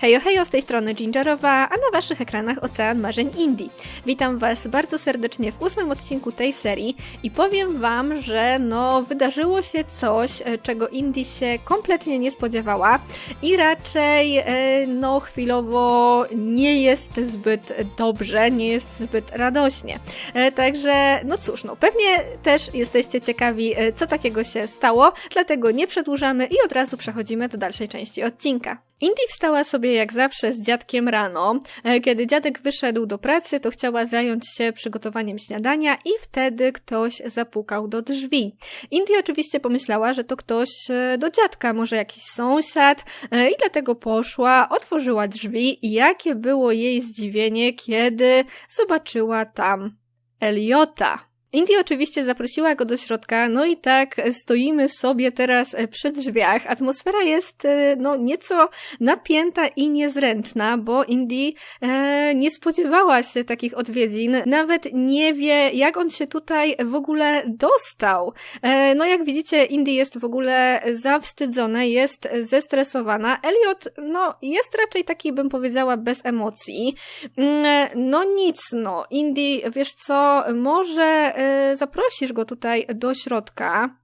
Hejo, hejo, z tej strony Gingerowa, a na waszych ekranach Ocean Marzeń Indie. Witam was bardzo serdecznie w ósmym odcinku tej serii i powiem wam, że no wydarzyło się coś, e, czego Indie się kompletnie nie spodziewała i raczej e, no chwilowo nie jest zbyt dobrze, nie jest zbyt radośnie. E, także no cóż, no pewnie też jesteście ciekawi, co takiego się stało, dlatego nie przedłużamy i od razu przechodzimy do dalszej części odcinka. Indy wstała sobie jak zawsze z dziadkiem rano. E, kiedy dziadek wyszedł do pracy, to chciała zająć się przygotowaniem śniadania i wtedy ktoś zapukał do drzwi. Indy oczywiście pomyślała, że to ktoś e, do dziadka, może jakiś sąsiad e, i dlatego poszła, otworzyła drzwi i jakie było jej zdziwienie, kiedy zobaczyła tam Eliota. Indy oczywiście zaprosiła go do środka, no i tak stoimy sobie teraz e, przy drzwiach. Atmosfera jest e, no nieco napięta i niezręczna, bo Indy e, nie spodziewała się takich odwiedzin, nawet nie wie jak on się tutaj w ogóle dostał. E, no jak widzicie Indy jest w ogóle zawstydzona, jest zestresowana. Elliot no jest raczej taki bym powiedziała bez emocji. Mm, e, no nic no, Indy wiesz co, może zaprosisz go tutaj do środka,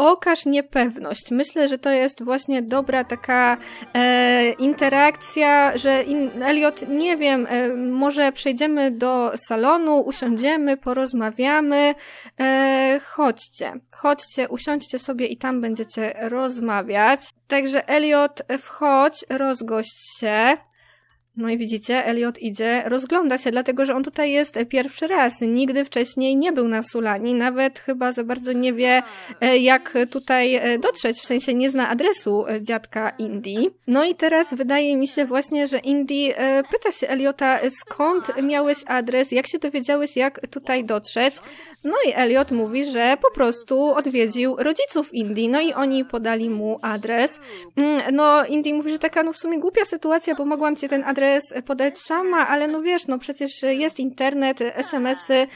okaż niepewność. Myślę, że to jest właśnie dobra taka e, interakcja, że in, Elliot, nie wiem, e, może przejdziemy do salonu, usiądziemy, porozmawiamy. E, chodźcie, chodźcie, usiądźcie sobie i tam będziecie rozmawiać. Także Elliot, wchodź, rozgość się. No i widzicie, Elliot idzie, rozgląda się, dlatego że on tutaj jest pierwszy raz. Nigdy wcześniej nie był na Sulani, nawet chyba za bardzo nie wie, e, jak tutaj e, dotrzeć, w sensie nie zna adresu e, dziadka Indy. No i teraz wydaje mi się właśnie, że Indy pyta się Eliota, skąd miałeś adres, jak się dowiedziałeś, jak tutaj dotrzeć. No i Elliot mówi, że po prostu odwiedził rodziców Indy, no i oni podali mu adres. Mm, no, Indy mówi, że taka no w sumie głupia sytuacja, bo mogłam ci ten adres adres podać sama, ale no wiesz, no przecież jest internet, SMS-y,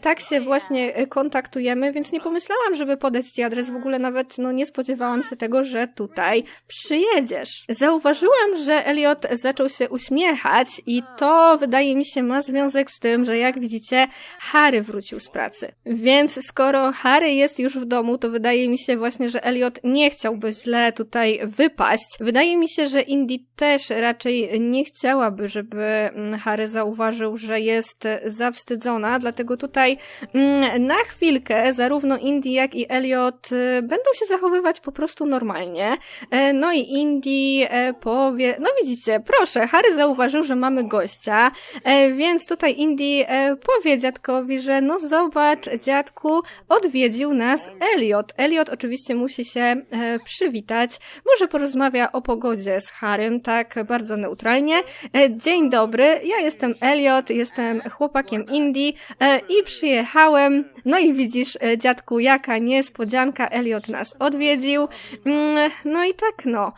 tak się właśnie kontaktujemy, więc nie pomyślałam, żeby podać ci adres. W ogóle nawet no nie spodziewałam się tego, że tutaj przyjedziesz. Zauważyłam, że Elliot zaczął się uśmiechać i to wydaje mi się ma związek z tym, że jak widzicie, Harry wrócił z pracy. Więc skoro Harry jest już w domu, to wydaje mi się właśnie, że Elliot nie chciałby źle tutaj wypaść. Wydaje mi się, że Indy też raczej nie chciała chciałaby, żeby mm, Harry zauważył, że jest zawstydzona, dlatego tutaj mm, na chwilkę zarówno Indy, jak i Elliot y, będą się zachowywać po prostu normalnie. E, no i Indy e, powie, no widzicie, proszę, Harry zauważył, że mamy gościa, e, więc tutaj Indy powie dziadkowi, że no zobacz, dziadku, odwiedził nas Elliot. Elliot oczywiście musi się przywitać, może porozmawia o pogodzie z Harrym, tak bardzo neutralnie, dzień dobry, ja jestem Elliot, jestem chłopakiem Indie e, i przyjechałem. No i widzisz, e, dziadku, jaka niespodzianka, Elliot nas odwiedził. Mm, no i tak, no.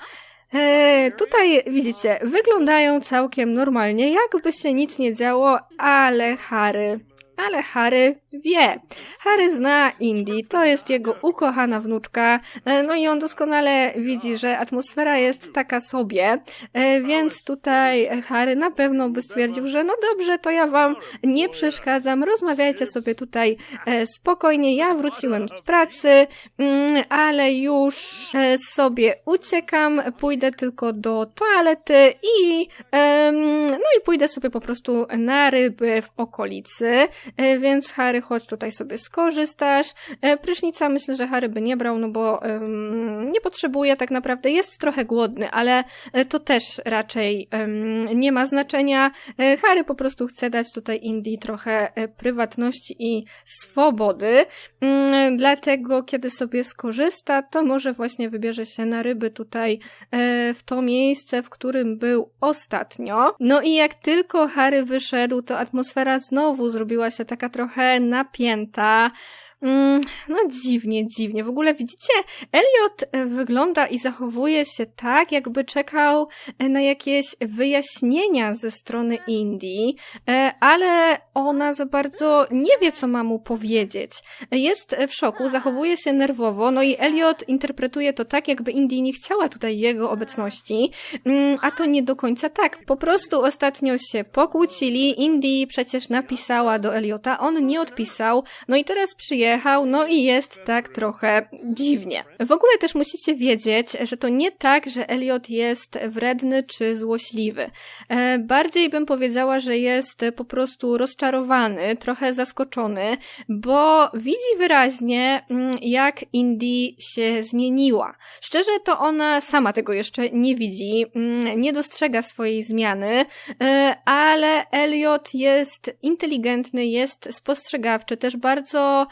E, tutaj widzicie, wyglądają całkiem normalnie, jakby się nic nie działo, ale Harry ale Harry wie. Harry zna Indy, to jest jego ukochana wnuczka, e, no i on doskonale widzi, że atmosfera jest taka sobie, e, więc tutaj Harry na pewno by stwierdził, że no dobrze, to ja wam nie przeszkadzam, rozmawiajcie sobie tutaj e, spokojnie, ja wróciłem z pracy, mm, ale już sobie uciekam, pójdę tylko do toalety i no i pójdę sobie po prostu na ryby w okolicy. Więc Harry, chodź tutaj sobie skorzystasz. E, prysznica myślę, że Harry by nie brał, no bo um, nie potrzebuje tak naprawdę. Jest trochę głodny, ale e, to też raczej um, nie ma znaczenia. Harry po prostu chce dać tutaj Indii trochę prywatności i swobody, um, dlatego kiedy sobie skorzysta, to może właśnie wybierze się na ryby tutaj w to miejsce, w którym był ostatnio. No i jak tylko Harry wyszedł, to atmosfera znowu zrobiła się taka trochę napięta. Mm, no dziwnie, dziwnie. W ogóle widzicie, Elliot e, wygląda i zachowuje się tak, jakby czekał e, na jakieś wyjaśnienia ze strony Indii, e, ale ona za bardzo nie wie, co ma mu powiedzieć. Jest w szoku, zachowuje się nerwowo, no i Elliot interpretuje to tak, jakby Indii nie chciała tutaj jego obecności, mm, a to nie do końca tak. Po prostu ostatnio się pokłócili, Indii przecież napisała do Elliota, on nie odpisał, no i teraz przyjechał, no i jest tak trochę dziwnie. W ogóle też musicie wiedzieć, że to nie tak, że Elliot jest wredny czy złośliwy. E, bardziej bym powiedziała, że jest po prostu rozczarowany, trochę zaskoczony, bo widzi wyraźnie, mm, jak Indie się zmieniła. Szczerze to ona sama tego jeszcze nie widzi, mm, nie dostrzega swojej zmiany, e, ale Elliot jest inteligentny, jest spostrzegawczy, też bardzo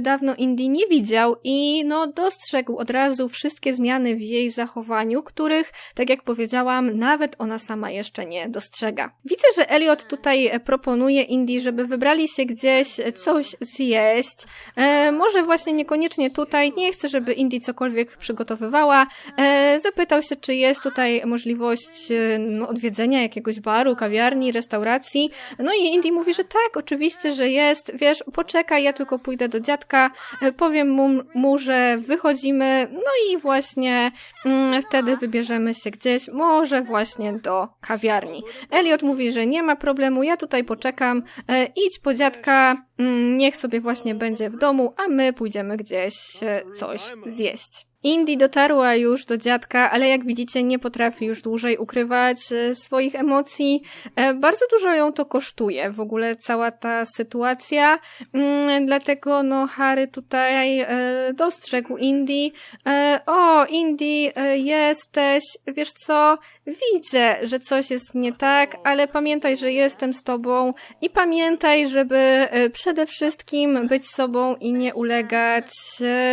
dawno Indie nie widział i no dostrzegł od razu wszystkie zmiany w jej zachowaniu, których, tak jak powiedziałam, nawet ona sama jeszcze nie dostrzega. Widzę, że Elliot tutaj proponuje Indie, żeby wybrali się gdzieś coś zjeść. E, może właśnie niekoniecznie tutaj, nie chcę, żeby Indie cokolwiek przygotowywała. E, zapytał się, czy jest tutaj możliwość e, no, odwiedzenia jakiegoś baru, kawiarni, restauracji. No i Indie mówi, że tak, oczywiście, że jest. Wiesz, poczekaj, ja tylko pójdę do dziadka, e, powiem mu, mu że wychodzimy, no i właśnie mm, wtedy wybierzemy się gdzieś, może właśnie do kawiarni. Elliot mówi, że nie ma problemu, ja tutaj poczekam, e, idź po dziadka, mm, niech sobie właśnie będzie w domu, a my pójdziemy gdzieś e, coś zjeść. Indy dotarła już do dziadka, ale jak widzicie nie potrafi już dłużej ukrywać e, swoich emocji. E, bardzo dużo ją to kosztuje, w ogóle cała ta sytuacja. Mm, dlatego no Harry tutaj e, dostrzegł Indy. O, Indy, jesteś, wiesz co, widzę, że coś jest nie tak, ale pamiętaj, że jestem z tobą i pamiętaj, żeby przede wszystkim być sobą i nie ulegać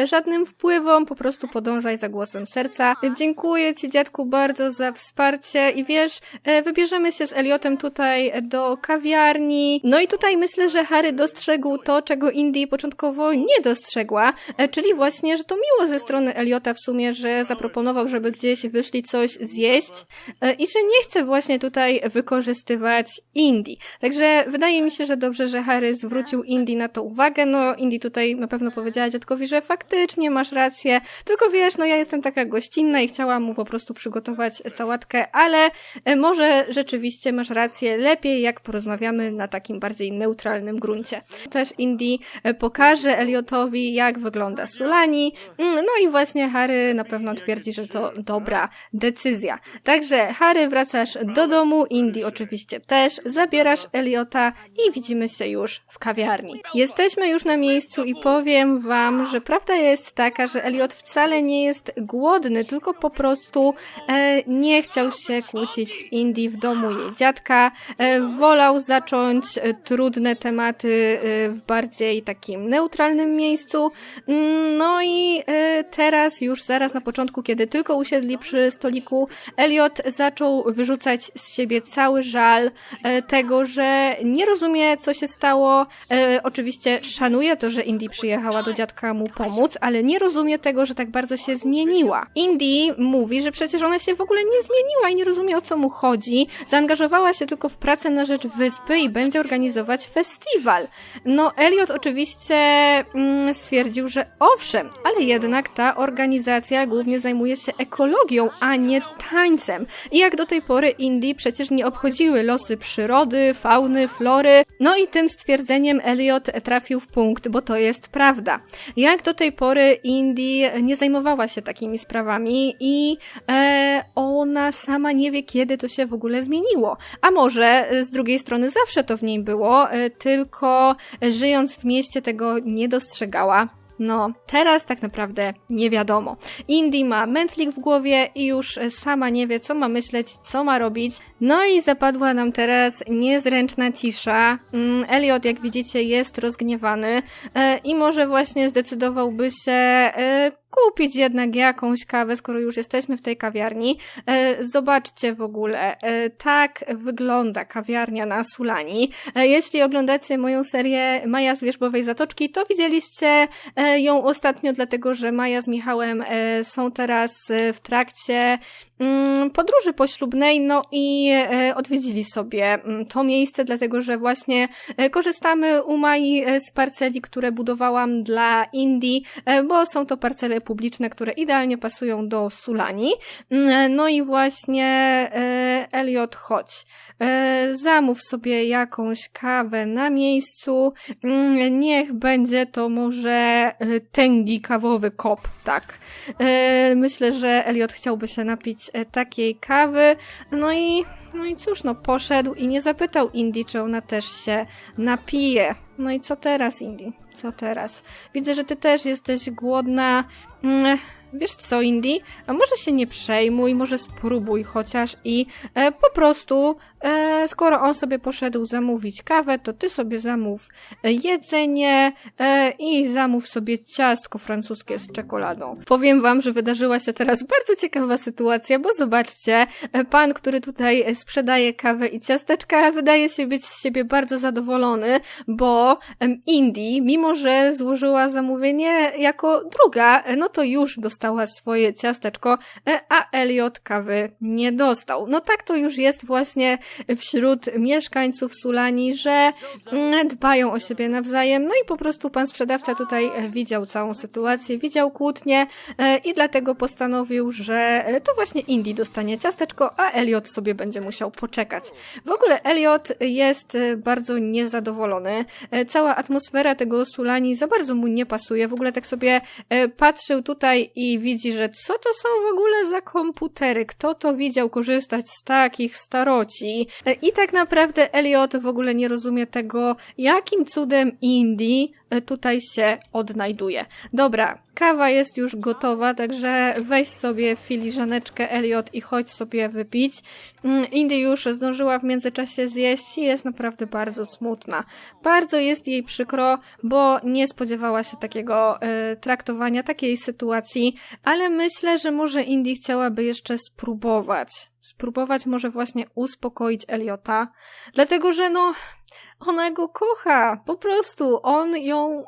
żadnym wpływom, po prostu podążaj za głosem serca. Dziękuję Ci, dziadku, bardzo za wsparcie i wiesz, e, wybierzemy się z Eliotem tutaj do kawiarni. No i tutaj myślę, że Harry dostrzegł to, czego Indy początkowo nie dostrzegła, e, czyli właśnie, że to miło ze strony Eliota w sumie, że zaproponował, żeby gdzieś wyszli coś zjeść e, i że nie chce właśnie tutaj wykorzystywać Indy. Także wydaje mi się, że dobrze, że Harry zwrócił Indy na to uwagę. No, Indy tutaj na pewno powiedziała dziadkowi, że faktycznie masz rację, tylko wiesz, no ja jestem taka gościnna i chciałam mu po prostu przygotować sałatkę, ale e, może rzeczywiście masz rację, lepiej jak porozmawiamy na takim bardziej neutralnym gruncie. Też Indy e, pokaże Eliotowi, jak wygląda Sulani, mm, no i właśnie Harry na pewno twierdzi, że to dobra decyzja. Także Harry wracasz do domu, Indy oczywiście też, zabierasz Eliota i widzimy się już w kawiarni. Jesteśmy już na miejscu i powiem wam, że prawda jest taka, że Eliot wcale wcale nie jest głodny, tylko po prostu e, nie chciał się kłócić z Indii w domu jej dziadka. E, wolał zacząć e, trudne tematy e, w bardziej takim neutralnym miejscu. Mm, no i e, teraz już zaraz na początku, kiedy tylko usiedli przy stoliku, Elliot zaczął wyrzucać z siebie cały żal tego, że nie rozumie, co się stało. Oczywiście szanuje to, że Indie przyjechała do dziadka mu pomóc, ale nie rozumie tego, że tak bardzo bardzo się zmieniła. Indy mówi, że przecież ona się w ogóle nie zmieniła i nie rozumie o co mu chodzi. Zaangażowała się tylko w pracę na rzecz wyspy i będzie organizować festiwal. No, Elliot oczywiście mm, stwierdził, że owszem, ale jednak ta organizacja głównie zajmuje się ekologią, a nie tańcem. I jak do tej pory Indy przecież nie obchodziły losy przyrody, fauny, flory. No i tym stwierdzeniem Elliot trafił w punkt, bo to jest prawda. Jak do tej pory Indy nie zajmowała zajmowała się takimi sprawami i e, ona sama nie wie, kiedy to się w ogóle zmieniło. A może e, z drugiej strony zawsze to w niej było, e, tylko żyjąc w mieście tego nie dostrzegała. No, teraz tak naprawdę nie wiadomo. Indy ma mętlik w głowie i już sama nie wie, co ma myśleć, co ma robić. No i zapadła nam teraz niezręczna cisza. Mm, Elliot, jak widzicie, jest rozgniewany e, i może właśnie zdecydowałby się e, kupić jednak jakąś kawę, skoro już jesteśmy w tej kawiarni. E, zobaczcie w ogóle, e, tak wygląda kawiarnia na Sulani. E, jeśli oglądacie moją serię Maja z Wierzbowej Zatoczki, to widzieliście ją ostatnio, dlatego że Maja z Michałem są teraz w trakcie mm, podróży poślubnej, no i odwiedzili sobie mm, to miejsce, dlatego że właśnie korzystamy u Mai z parceli, które budowałam dla Indii, bo są to parcele publiczne, które idealnie pasują do Sulani. Mm, No i właśnie e, Elliot, chodź. E, Zamów sobie jakąś kawę na miejscu. Mm, Niech będzie to może e, tęgi kawowy kop, tak. E, Myślę, że Elliot chciałby się napić e, takiej kawy. No i, no i cóż, no poszedł i nie zapytał Indy, czy ona też się napije. No i co teraz, Indy? Co teraz? Widzę, że ty też jesteś głodna. Mm, Wiesz co, Indy? A może się nie przejmuj, może spróbuj chociaż i e, po prostu, e, skoro on sobie poszedł zamówić kawę, to ty sobie zamów e, jedzenie e, i zamów sobie ciastko francuskie z czekoladą. Powiem wam, że wydarzyła się teraz bardzo ciekawa sytuacja, bo zobaczcie, pan, który tutaj sprzedaje kawę i ciasteczka, wydaje się być z siebie bardzo zadowolony, bo Indy, mimo że złożyła zamówienie jako druga, no to już dostała swoje ciasteczko, a Elliot kawy nie dostał. No tak to już jest właśnie wśród mieszkańców Sulani, że mm, dbają o siebie nawzajem, no i po prostu pan sprzedawca tutaj e, widział całą sytuację, widział kłótnię e, i dlatego postanowił, że e, to właśnie Indy dostanie ciasteczko, a Elliot sobie będzie musiał poczekać. W ogóle Elliot jest bardzo niezadowolony. Cała atmosfera tego Sulani za bardzo mu nie pasuje. W ogóle tak sobie patrzył tutaj i widzi, że co to są w ogóle za komputery? Kto to widział korzystać z takich staroci? I tak naprawdę Elliot w ogóle nie rozumie tego, jakim cudem Indie e, tutaj się odnajduje. Dobra, kawa jest już gotowa, także weź sobie filiżaneczkę Elliot i chodź sobie wypić. Mm, Indy już zdążyła w międzyczasie zjeść i jest naprawdę bardzo smutna. Bardzo jest jej przykro, bo nie spodziewała się takiego e, traktowania, takiej sytuacji, ale myślę, że może Indy chciałaby jeszcze spróbować. Spróbować może właśnie uspokoić Eliota, dlatego że no, ona go kocha, po prostu, on ją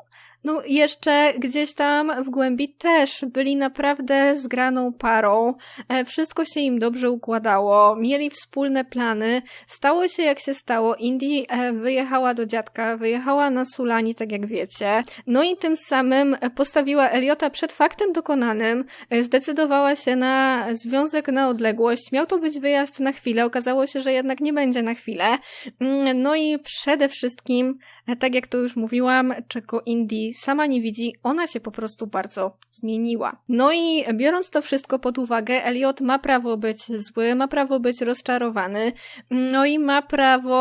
no, jeszcze gdzieś tam w głębi też byli naprawdę zgraną parą. E, wszystko się im dobrze układało, mieli wspólne plany. Stało się jak się stało. Indy e, wyjechała do dziadka, wyjechała na Sulani, tak jak wiecie. No i tym samym postawiła Eliota przed faktem dokonanym. E, zdecydowała się na związek na odległość. Miał to być wyjazd na chwilę. Okazało się, że jednak nie będzie na chwilę. Mm, No i przede wszystkim Tak jak to już mówiłam, czego Indie sama nie widzi, ona się po prostu bardzo zmieniła. No i biorąc to wszystko pod uwagę, Elliot ma prawo być zły, ma prawo być rozczarowany, no i ma prawo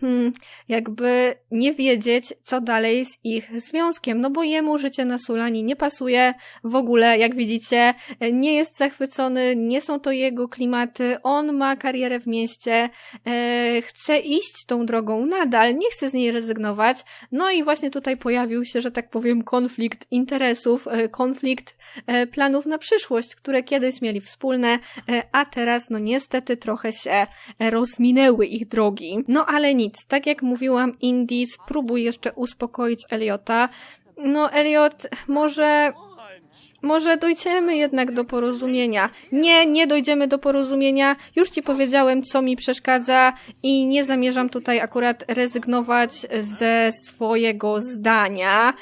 hmm, jakby nie wiedzieć, co dalej z ich związkiem, no bo jemu życie na Sulani nie pasuje w ogóle, jak widzicie, nie jest zachwycony, nie są to jego klimaty, on ma karierę w mieście, e, chce iść tą drogą nadal, nie chce z niej rezygnować, no i właśnie tutaj pojawił się, że tak powiem, konflikt interesów, e, konflikt e, planów na przyszłość, które kiedyś mieli wspólne, e, a teraz no niestety trochę się rozminęły ich drogi. No ale nic, tak jak mówiłam, Indy spróbuj jeszcze uspokoić Eliota. No Eliot, może może dojdziemy jednak do porozumienia. Nie, nie dojdziemy do porozumienia. Już ci powiedziałem, co mi przeszkadza i nie zamierzam tutaj akurat rezygnować ze swojego zdania.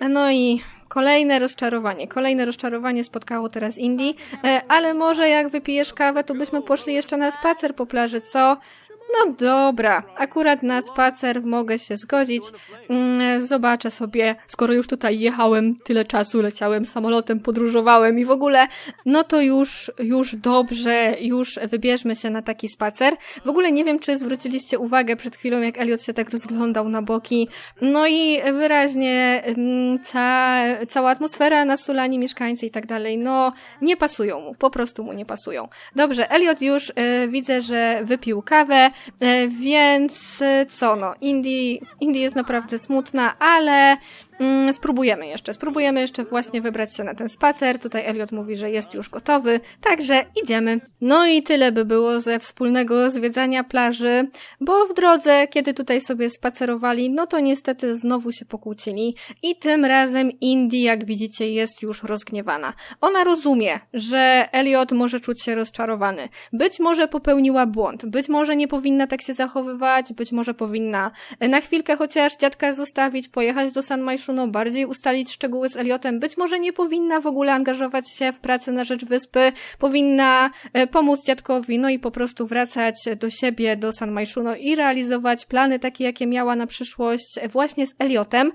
No i kolejne rozczarowanie. Kolejne rozczarowanie spotkało teraz Indii, E, ale może jak wypijesz kawę, to byśmy poszli jeszcze na spacer po plaży, co? No dobra, akurat na spacer mogę się zgodzić. Mm, Zobaczę sobie, skoro już tutaj jechałem tyle czasu, leciałem samolotem, podróżowałem i w ogóle, no to już, już dobrze, już wybierzmy się na taki spacer. W ogóle nie wiem, czy zwróciliście uwagę przed chwilą, jak Elliot się tak rozglądał na boki. No i wyraźnie mm, ca, cała atmosfera na Sulani, mieszkańcy i tak dalej, no nie pasują mu, po prostu mu nie pasują. Dobrze, Elliot już y, widzę, że wypił kawę, więc e, co no, Indie, Indie jest naprawdę smutna, ale mm, spróbujemy jeszcze. Spróbujemy jeszcze właśnie wybrać się na ten spacer. Tutaj Elliot mówi, że jest już gotowy, także idziemy. No i tyle by było ze wspólnego zwiedzania plaży, bo w drodze, kiedy tutaj sobie spacerowali, no to niestety znowu się pokłócili i tym razem Indie, jak widzicie, jest już rozgniewana. Ona rozumie, że Elliot może czuć się rozczarowany. Być może popełniła błąd, być może nie powinna tak się zachowywać, być może powinna na chwilkę chociaż dziadka zostawić, pojechać do San Majszuno, bardziej ustalić szczegóły z Elliotem, być może nie powinna w ogóle angażować się w pracę na rzecz wyspy, powinna e, pomóc dziadkowi, no i po prostu wracać do siebie, do San Majszuno i realizować plany takie, jakie miała na przyszłość właśnie z Elliotem,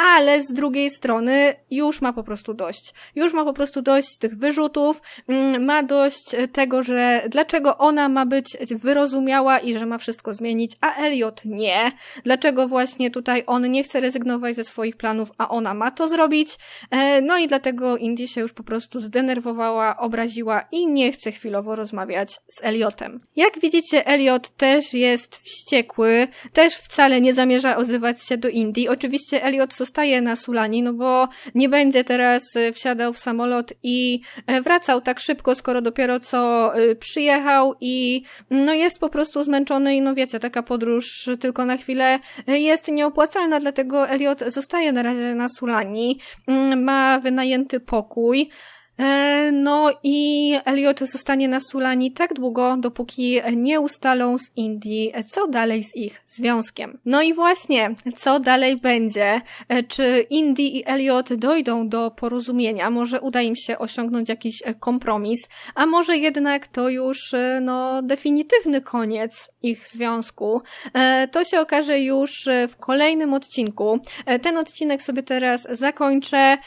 ale z drugiej strony już ma po prostu dość. Już ma po prostu dość tych wyrzutów, mm, ma dość tego, że dlaczego ona ma być wyrozumiała i że ma wszystko zmienić, a Elliot nie. Dlaczego właśnie tutaj on nie chce rezygnować ze swoich planów, a ona ma to zrobić. E, no i dlatego Indy się już po prostu zdenerwowała, obraziła i nie chce chwilowo rozmawiać z Elliotem. Jak widzicie, Elliot też jest wściekły, też wcale nie zamierza ozywać się do Indy. Oczywiście Elliot zostaje na Sulani, no bo nie będzie teraz e, wsiadał w samolot i e, wracał tak szybko, skoro dopiero co e, przyjechał i no jest po prostu zmęczony i no wiecie, taka podróż tylko na chwilę jest nieopłacalna, dlatego Elliot zostaje na razie na Sulani, mm, ma wynajęty pokój, no i Elliot zostanie na Sulani tak długo, dopóki nie ustalą z Indii, co dalej z ich związkiem. No i właśnie, co dalej będzie? E, czy Indie i Elliot dojdą do porozumienia? Może uda im się osiągnąć jakiś kompromis? A może jednak to już, e, no, definitywny koniec ich związku? To się okaże już w kolejnym odcinku. Ten odcinek sobie teraz zakończę,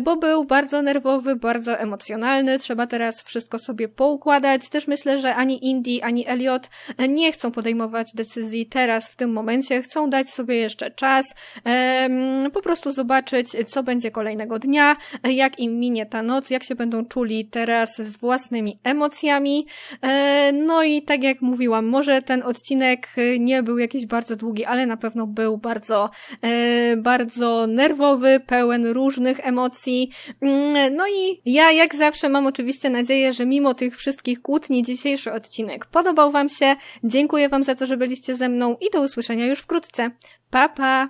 bo był bardzo nerwowy, bardzo emocjonalny, trzeba teraz wszystko sobie poukładać. Też myślę, że ani Indie, ani Elliot nie chcą podejmować decyzji teraz, w tym momencie. Chcą dać sobie jeszcze czas, po prostu zobaczyć, co będzie kolejnego dnia, jak im minie ta noc, jak się będą czuli teraz z własnymi emocjami. E, no i tak jak mówiłam, może ten odcinek nie był jakiś bardzo długi, ale na pewno był bardzo, e, bardzo nerwowy, pełen różnych emocji. Mm, no i ja jak zawsze mam oczywiście nadzieję, że mimo tych wszystkich kłótni dzisiejszy odcinek podobał Wam się. Dziękuję Wam za to, że byliście ze mną i do usłyszenia już wkrótce. Pa, pa!